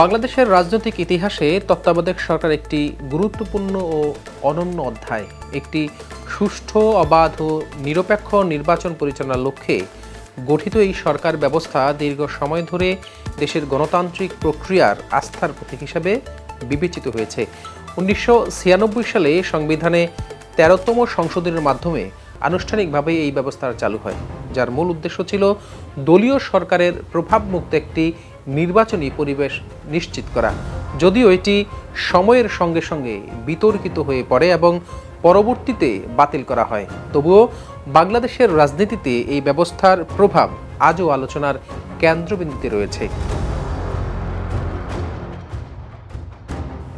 বাংলাদেশের রাজনৈতিক ইতিহাসে তত্ত্বাবধায়ক সরকার একটি গুরুত্বপূর্ণ ও অনন্য অধ্যায়। একটি সুষ্ঠু, অবাধ ও নিরপেক্ষ নির্বাচন পরিচালনার লক্ষ্যে গঠিত এই সরকার ব্যবস্থা দীর্ঘ সময় ধরে দেশের গণতান্ত্রিক প্রক্রিয়ার আস্থার প্রতীক হিসাবে বিবেচিত হয়েছে। উনিশশো ছিয়ানব্বই সালে সংবিধানে তেরোতম সংশোধনের মাধ্যমে আনুষ্ঠানিকভাবে এই ব্যবস্থা চালু হয়, যার মূল উদ্দেশ্য ছিল দলীয় সরকারের প্রভাবমুক্ত একটি নির্বাচনী পরিবেশ নিশ্চিত করা। যদিও এটি সময়ের সঙ্গে সঙ্গে বিতর্কিত হয়ে পড়ে এবং পরবর্তীতে বাতিল করা হয়। তবুও বাংলাদেশের রাজনীতিতে এই ব্যবস্থার প্রভাব আজও আলোচনার কেন্দ্রবিন্দুতে রয়েছে।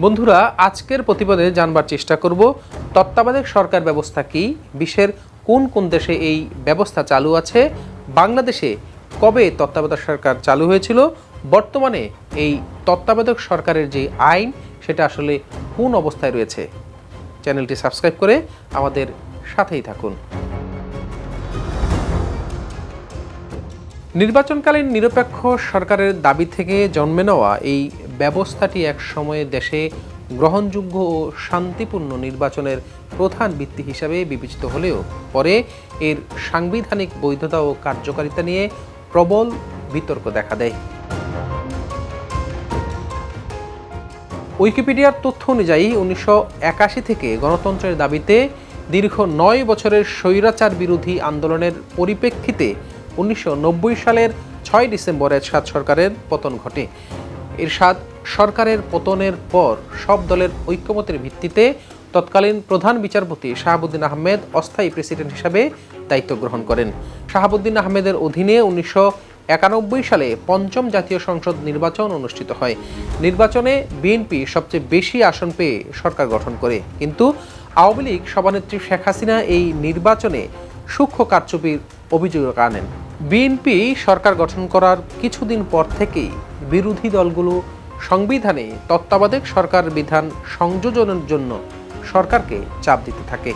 বন্ধুরা, আজকের প্রতিবাদে জানবার চেষ্টা করব, তত্ত্বাবধায়ক সরকার ব্যবস্থা কি, বিশ্বের কোন কোন দেশে এই ব্যবস্থা চালু আছে, বাংলাদেশে কবে তত্ত্বাবধায়ক সরকার চালু হয়েছিল বর্তমানে এই তত্ত্বাবধায়ক সরকারের যে আইন, সেটা আসলে কোন অবস্থায় রয়েছে? চ্যানেলটি সাবস্ক্রাইব করে আমাদের সাথেই থাকুন। নির্বাচনকালীন নিরপেক্ষ সরকারের দাবি থেকে জন্মে নেওয়া এই ব্যবস্থাটি এক সময়ে দেশে গ্রহণযোগ্য ও শান্তিপূর্ণ নির্বাচনের প্রধান ভিত্তি হিসাবে বিবেচিত হলেও পরে এর সাংবিধানিক বৈধতা ও কার্যকারিতা নিয়ে প্রবল বিতর্ক দেখা দেয়। উইকিপিডিয়ার তথ্য অনুযায়ী উনিশশো একাশি থেকে গণতন্ত্রের দাবিতে দীর্ঘ নয় বছরের স্বৈরাচার বিরোধী আন্দোলনের পরিপ্রেক্ষিতে উনিশশো নব্বই সালের ছয় ডিসেম্বর এরশাদ সরকারের পতন ঘটে। এরশাদ সরকারের পতনের পর সব দলের ঐক্যমতের ভিত্তিতে তৎকালীন প্রধান বিচারপতি শাহাবুদ্দিন আহমেদ অস্থায়ী প্রেসিডেন্ট হিসাবে দায়িত্ব গ্রহণ করেন। শাহাবুদ্দিন আহমেদের অধীনে উনিশশো একানব্বই সালে পঞ্চম জাতীয় সংসদ নির্বাচন অনুষ্ঠিত হয়। নির্বাচনে বিএনপি সবচেয়ে বেশি আসন পেয়ে সরকার গঠন করে। কিন্তু আওয়ামী লীগ সভানেত্রী শেখ হাসিনা এই নির্বাচনে সূক্ষ্ম কারচুপির অভিযোগ আনেন। বিএনপি সরকার গঠন করার কিছুদিন পর থেকেই বিরোধী দলগুলো সংবিধানে তত্ত্বাবধায়ক সরকার বিধান সংযোজনের জন্য সরকারকে চাপ দিতে থাকে।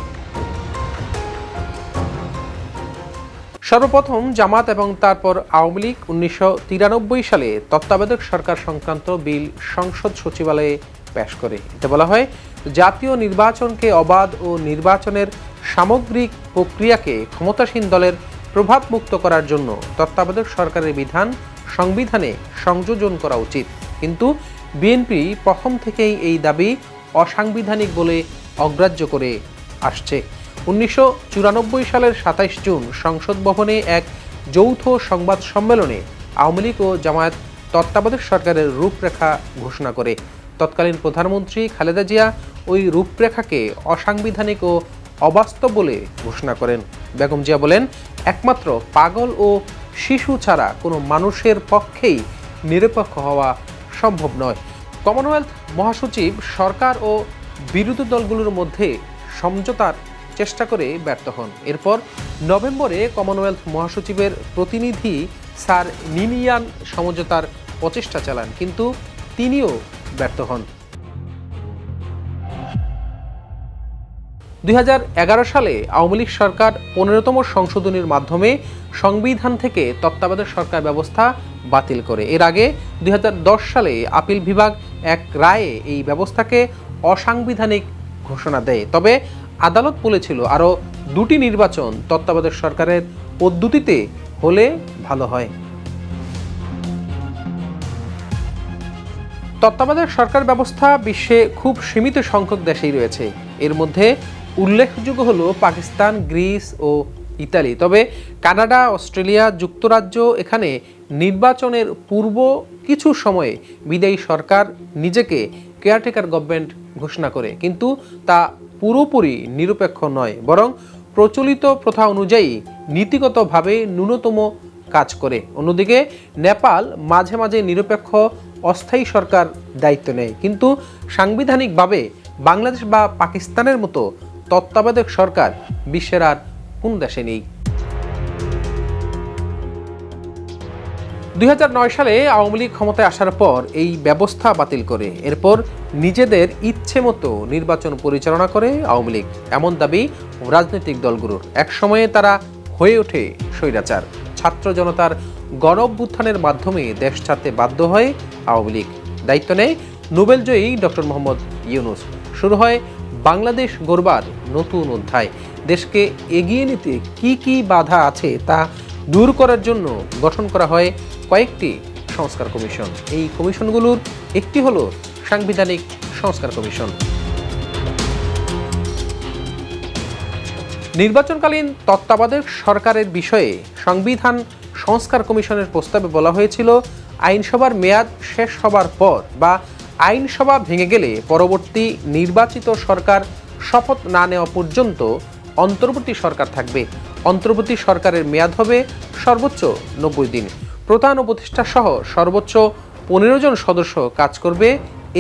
সর্বপ্রথম জামাত এবং তারপর আওয়ামী লীগ উনিশশো তিরানব্বই সালে তত্ত্বাবধায়ক সরকার সংক্রান্ত বিল সংসদ সচিবালয়ে পেশ করে। এতে বলা হয়, জাতীয় নির্বাচনকে অবাধ ও নির্বাচনের সামগ্রিক প্রক্রিয়াকে ক্ষমতাসীন দলের প্রভাবমুক্ত করার জন্য তত্ত্বাবধায়ক সরকারের বিধান সংবিধানে সংযোজন করা উচিত। কিন্তু বিএনপি প্রথম থেকেই এই দাবি অসাংবিধানিক বলে অগ্রাহ্য করে আসছে। উনিশশো চুরানব্বই সালের সাতাইশ জুন সংসদ ভবনে এক যৌথ সংবাদ সম্মেলনে আওয়ামী লীগ ও জামায়াত তত্ত্বাবধায়ক সরকারের রূপরেখা ঘোষণা করে। তৎকালীন প্রধানমন্ত্রী খালেদা জিয়া ওই রূপরেখাকে অসাংবিধানিক ও অবাস্তব বলে ঘোষণা করেন। বেগম জিয়া বলেন, একমাত্র পাগল ও শিশু ছাড়া কোনো মানুষের পক্ষেই নিরপেক্ষ হওয়া সম্ভব নয়। কমনওয়েলথ মহাসচিব, সরকার ও বিরোধী দলগুলোর মধ্যে সমঝোতার চেষ্টা করে ব্যর্থ হন। এরপর নভেম্বরে কমনওয়েলথ মহাসচিবের প্রতিনিধি স্যার নিনিয়ান সমঝোতার প্রচেষ্টা চালান, কিন্তু তিনিও ব্যর্থ হন। দুই সালে আওয়ামী লীগ সরকার পনেরোতম সংশোধনীর মাধ্যমে সংবিধান থেকে তত্ত্বাবধায়ক সরকার ব্যবস্থা বাতিল করে। এর আগে দুই হাজার দশ সালে আপিল বিভাগ এক রায়ে এই ব্যবস্থাকে অসাংবিধানিক ঘোষণা দেয়। তবে আদালত বলেছিল আরও দুটি নির্বাচন তত্ত্বাবধায়ক সরকারের পদ্ধতিতে হলে ভালো হয়। তত্ত্বাবধায়ক সরকার ব্যবস্থা বিশ্বে খুব সীমিত সংখ্যক দেশেই রয়েছে। এর মধ্যে উল্লেখযোগ্য হল পাকিস্তান, গ্রিস ও ইতালি। তবে কানাডা, অস্ট্রেলিয়া যুক্তরাজ্য এখানে নির্বাচনের পূর্ব কিছু সময়ে বিদায়ী সরকার নিজেকে কেয়ারটেকার গভর্নমেন্ট ঘোষণা করে। কিন্তু তা পুরোপুরি নিরপেক্ষ নয়, বরং প্রচলিত প্রথা অনুযায়ী নীতিগতভাবে ন্যূনতম কাজ করে। অন্যদিকে, নেপাল মাঝে মাঝে নিরপেক্ষ, অস্থায়ী সরকার দায়িত্ব নেয়। কিন্তু সাংবিধানিকভাবে বাংলাদেশ বা পাকিস্তানের মতো তত্ত্বাবধায়ক সরকার বিশ্বের আর কোন দেশে নেই। দুই হাজার নয় সালে আওয়ামী লীগ ক্ষমতায় আসার পর এই ব্যবস্থা বাতিল করে। এরপর নিজেদের ইচ্ছে মতো নির্বাচন পরিচালনা করে আওয়ামী লীগ। এমন দাবি রাজনৈতিক দলগুলোর। একসময়ে তারা হয়ে ওঠে স্বৈরাচার। ছাত্র জনতার গণ মাধ্যমে দেশ ছাড়তে বাধ্য হয় আওয়ামী লীগ। দায়িত্ব নেয় নোবেলজয়ী ডক্টর মোহাম্মদ ইউনুস। শুরু হয় বাংলাদেশ গড়বার নতুন অধ্যায়। দেশকে এগিয়ে নিতে কি কি বাধা আছে তা দূর করার জন্য গঠন করা হয় কয়েকটি সংস্কার কমিশন। এই কমিশনগুলোর একটি হল সাংবিধানিক সংস্কার কমিশন। নির্বাচনকালীন তত্ত্বাবধায়ক সরকারের বিষয়ে সংবিধান সংস্কার কমিশনের প্রস্তাবে বলা হয়েছিল, আইনসভার মেয়াদ শেষ হবার পর বা আইনসভা ভেঙে গেলে পরবর্তী নির্বাচিত সরকার শপথ না নেওয়া পর্যন্ত অন্তর্বর্তী সরকার থাকবে। অন্তর্বর্তী সরকারের মেয়াদ হবে সর্বোচ্চ নব্বই দিন। প্রধান উপদেষ্টা সহ সর্বোচ্চ পনেরো জন সদস্য কাজ করবে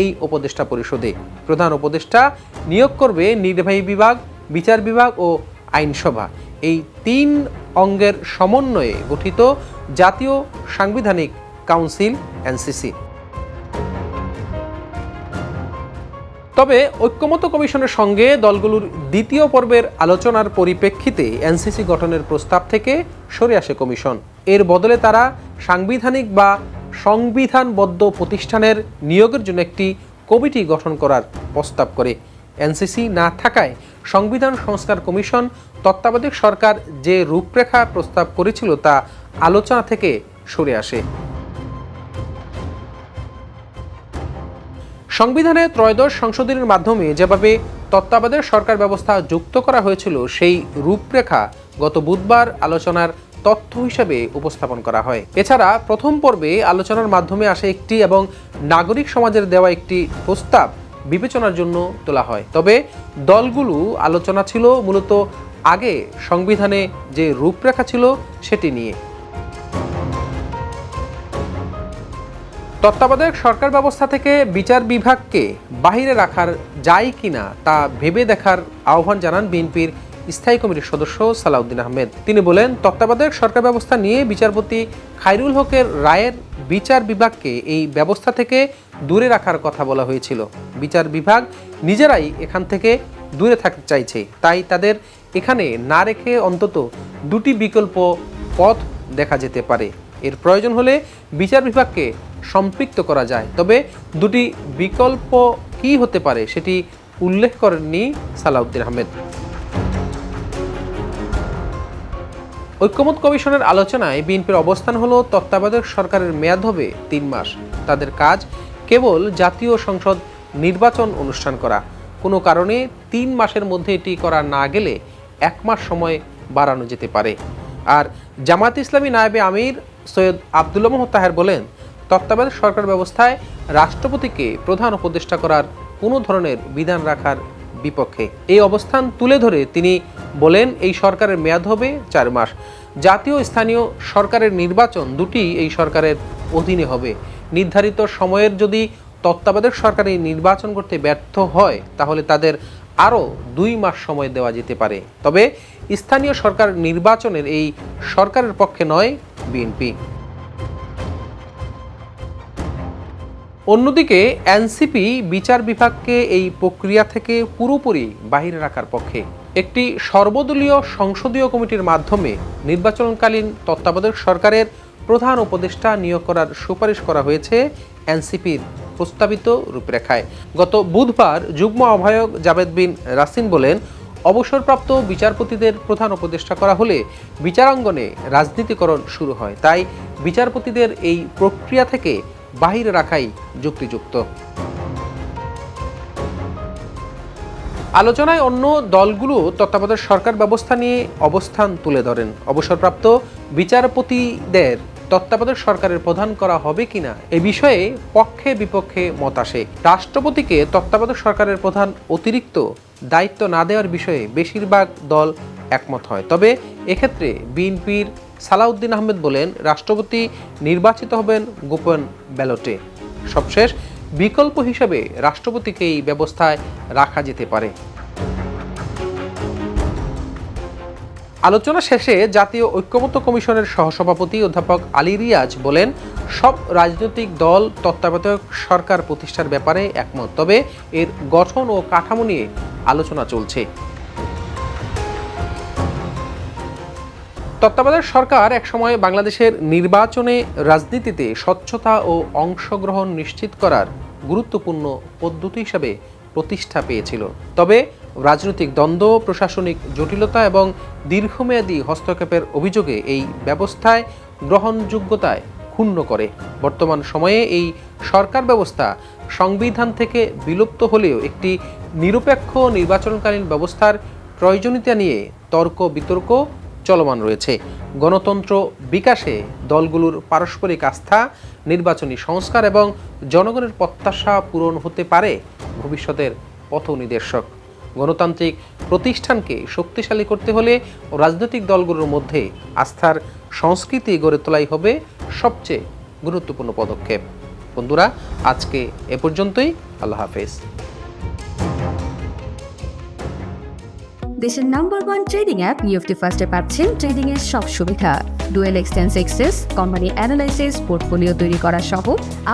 এই উপদেষ্টা পরিষদে। প্রধান উপদেষ্টা নিয়োগ করবে নির্বাহী বিভাগ, বিচার বিভাগ ও আইনসভা। এই তিন অঙ্গের সমন্বয়ে গঠিত জাতীয় সাংবিধানিক কাউন্সিল, এনসিসি। তবে ঐক্যমত কমিশনের সঙ্গে দলগুলোর দ্বিতীয় পর্বের আলোচনার পরিপ্রেক্ষিতে এনসিসি গঠনের প্রস্তাব থেকে সরে আসে কমিশন। এর বদলে তারা সাংবিধানিক বা সংবিধানবদ্ধ প্রতিষ্ঠানের নিয়োগের জন্য একটি কমিটি গঠন করার প্রস্তাব করে। এনসিসি না থাকায় সংবিধান সংস্কার কমিশন তত্ত্বাবধায়ক সরকার যে রূপরেখা প্রস্তাব করেছিল তা আলোচনা থেকে সরে আসে। সংবিধানে ত্রয়োদশ সংশোধনের মাধ্যমে যেভাবে তত্ত্বাবধায়ক সরকার ব্যবস্থা যুক্ত করা হয়েছিল, সেই রূপরেখা গত বুধবার আলোচনার তথ্য হিসেবে উপস্থাপন করা হয়। এছাড়া প্রথম পর্বে আলোচনার মাধ্যমে আসে একটি এবং নাগরিক সমাজের দেওয়া একটি প্রস্তাব বিবেচনার জন্য তোলা হয়। তবে দলগুলো আলোচনা ছিল মূলত আগে সংবিধানে যে রূপরেখা ছিল সেটি নিয়ে। তত্ত্বাবধায়ক সরকার ব্যবস্থা থেকে বিচার বিভাগকে বাহিরে রাখার যায় কিনা তা ভেবে দেখার আহ্বান জানান বিএনপির স্থায়ী কমিটির সদস্য সালাউদ্দিন আহমেদ। তিনি বলেন, তত্ত্বাবধায়ক সরকার ব্যবস্থা নিয়ে বিচারপতি খাইরুল হকের রায়ের বিচার বিভাগকে এই ব্যবস্থা থেকে দূরে রাখার কথা বলা হয়েছিল। বিচার বিভাগ নিজেরাই এখান থেকে দূরে থাকতে চাইছে। তাই তাদের এখানে না রেখে অন্তত দুটি বিকল্প পথ দেখা যেতে পারে। এর প্রয়োজন হলে বিচার বিভাগকে সম্পৃক্ত করা যায়। তবে দুটি বিকল্প কি হতে পারে সেটি উল্লেখ করেননি সালাউদ্দিন আহমেদ। ঐক্যমত কমিশনের আলোচনায় বিএনপির অবস্থান হলো তত্ত্বাবধায়ক সরকারের মেয়াদ হবে তিন মাস। তাদের কাজ কেবল জাতীয় সংসদ নির্বাচন অনুষ্ঠান করা। কোনো কারণে তিন মাসের মধ্যে এটি করা না গেলে এক মাস সময় বাড়ানো যেতে পারে। আর জামাত ইসলামী নায়েবে আমির সৈয়দ আবদুল্লাহ মোহাম্মদ তাহের বলেন, তত্ত্বাবধায়ক সরকার ব্যবস্থায় রাষ্ট্রপতিকে প্রধান উপদেষ্টা করার কোনো ধরনের বিধান রাখার বিপক্ষে। এই অবস্থান তুলে ধরে তিনি বলেন, এই সরকারের মেয়াদ হবে চার মাস। জাতীয় স্থানীয় সরকারের নির্বাচন দুটি এই সরকারের অধীনে হবে। নির্ধারিত সময়ের যদি তত্ত্বাবধায়ক সরকার এই নির্বাচন করতে ব্যর্থ হয়, তাহলে তাদের আরও দুই মাস সময় দেওয়া যেতে পারে। তবে স্থানীয় সরকার নির্বাচনের এই সরকারের পক্ষে নয় বিএনপি। অন্যদিকে এনসিপি বিচার বিভাগকে এই প্রক্রিয়া থেকে পুরোপুরি বাহিরে রাখার পক্ষে। একটি সর্বদলীয় সংসদীয় কমিটির মাধ্যমে নির্বাচনকালীন তত্ত্বাবধায়ক সরকারের প্রধান উপদেষ্টা নিয়োগ করার সুপারিশ করা হয়েছে এনসিপির প্রস্তাবিত রূপরেখায়। গত বুধবার যুগ্ম আহ্বায়ক জাভেদ বিন রাসিন বলেন অবসরপ্রাপ্ত বিচারপতিদের প্রধান উপদেষ্টা করা হলে বিচারাঙ্গনে রাজনীতিকরণ শুরু হয়। তাই বিচারপতিদের এই প্রক্রিয়া থেকে বাহিরে রাখাই যুক্তিযুক্ত। আলোচনায় অন্য দলগুলো তত্ত্বাবধায়ক সরকার ব্যবস্থা নিয়ে অবস্থান তুলে ধরেন। অবসরপ্রাপ্ত বিচারপতিদের তত্ত্বাবধায়ক সরকারের প্রধান করা হবে কিনা এ বিষয়ে পক্ষে বিপক্ষে মত আসে। রাষ্ট্রপতিকে তত্ত্বাবধায়ক সরকারের প্রধান অতিরিক্ত দায়িত্ব না দেওয়ার বিষয়ে বেশিরভাগ দল একমত হয়। তবে এক্ষেত্রে বিএনপির সালাউদ্দিন আহমেদ বলেন, রাষ্ট্রপতি নির্বাচিত হবেন গোপন ব্যালটে। সবশেষ, বিকল্প হিসেবে রাষ্ট্রপতিকে এই ব্যবস্থায় রাখা যেতে পারে। আলোচনা শেষে জাতীয় ঐক্যমত্য কমিশনের সহসভাপতি অধ্যাপক আলী রিয়াজ বলেন, সব রাজনৈতিক দল তত্ত্বাবধায়ক সরকার প্রতিষ্ঠার ব্যাপারে একমত। তবে এর গঠন ও কাঠামো নিয়ে আলোচনা চলছে। তত্ত্বাবধায়ক সরকার একসময় বাংলাদেশের নির্বাচনে রাজনীতিতে স্বচ্ছতা ও অংশগ্রহণ নিশ্চিত করার গুরুত্বপূর্ণ পদ্ধতি হিসাবে প্রতিষ্ঠা পেয়েছিল। তবে রাজনৈতিক দ্বন্দ্ব, প্রশাসনিক জটিলতা এবং দীর্ঘমেয়াদী হস্তক্ষেপের অভিযোগে এই ব্যবস্থায় গ্রহণযোগ্যতায় ক্ষুণ্ণ করে। বর্তমান সময়ে এই সরকার ব্যবস্থা সংবিধান থেকে বিলুপ্ত হলেও একটি নিরপেক্ষ নির্বাচনকালীন ব্যবস্থার প্রয়োজনীয়তা নিয়ে তর্ক বিতর্ক চলমান রয়েছে। গণতন্ত্র বিকাশে দলগুলোর পারস্পরিক আস্থা, নির্বাচনী সংস্কার এবং জনগণের প্রত্যাশা পূরণ হতে পারে ভবিষ্যতের পথ নির্দেশক। গণতান্ত্রিক প্রতিষ্ঠানকে শক্তিশালী করতে হলে রাজনৈতিক দলগুলোর মধ্যে আস্থার সংস্কৃতি গড়ে তোলাই হবে সবচেয়ে গুরুত্বপূর্ণ পদক্ষেপ। বন্ধুরা, আজকে এ পর্যন্তই। আল্লাহ হাফেজ। দেশের নাম্বার ওয়ান ট্রেডিং অ্যাপ নিউফটি ফার্স্টে পাচ্ছেন ট্রেডিং এর সব সুবিধা। Dual exchange access company analysis portfolio তৈরি করা সহ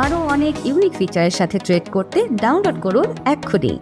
আরও অনেক ইউনিক ফিচারের সাথে ট্রেড করতে ডাউনলোড করুন এক্ষুনি।